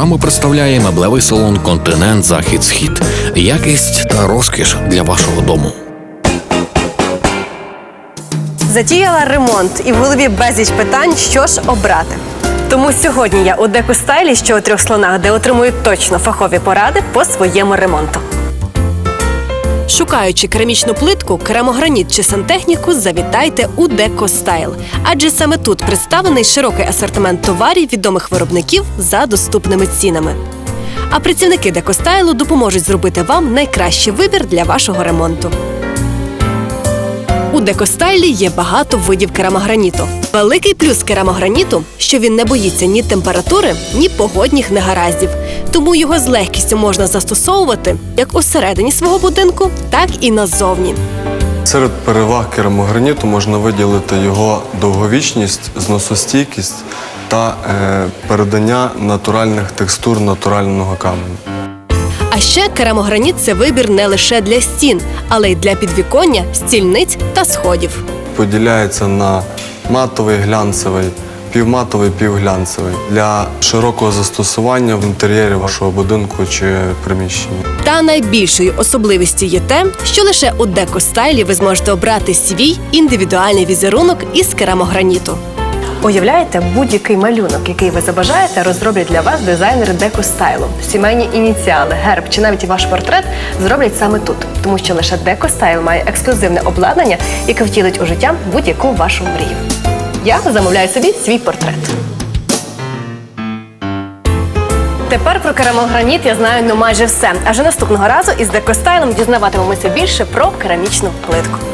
програму представляє меблевий салон Континент Захід Схід. Якість та розкіш для вашого дому. Затіяла ремонт і в голові безліч питань, що ж обрати. Тому сьогодні я у декостайлі, що у трьох слонах, де отримую точно фахові поради по своєму ремонту. Шукаючи керамічну плитку, керамограніт чи сантехніку, завітайте у Декостайл. Адже саме тут представлений широкий асортимент товарів відомих виробників за доступними цінами. А працівники Декостайлу допоможуть зробити вам найкращий вибір для вашого ремонту. У декостайлі є багато видів керамограніту. Великий плюс керамограніту, що він не боїться ні температури, ні погодних негараздів. Тому його з легкістю можна застосовувати як усередині свого будинку, так і назовні. Серед переваг керамограніту можна виділити його довговічність, зносостійкість та е, передання натуральних текстур натурального каменю. А ще керамограніт це вибір не лише для стін, але й для підвіконня, стільниць та сходів. Поділяється на матовий, глянцевий, півматовий, півглянцевий для широкого застосування в інтер'єрі вашого будинку чи приміщення. Та найбільшою особливістю є те, що лише у декостайлі ви зможете обрати свій індивідуальний візерунок із керамограніту. Уявляєте, будь-який малюнок, який ви забажаєте, розроблять для вас дизайнери декостайлу. Сімейні ініціали, герб чи навіть ваш портрет зроблять саме тут, тому що лише декостайл має ексклюзивне обладнання, яке втілить у життя будь-яку вашу мрію. Я замовляю собі свій портрет. Тепер про керамограніт я знаю ну майже все. А вже наступного разу із декостайлом дізнаватимемося більше про керамічну плитку.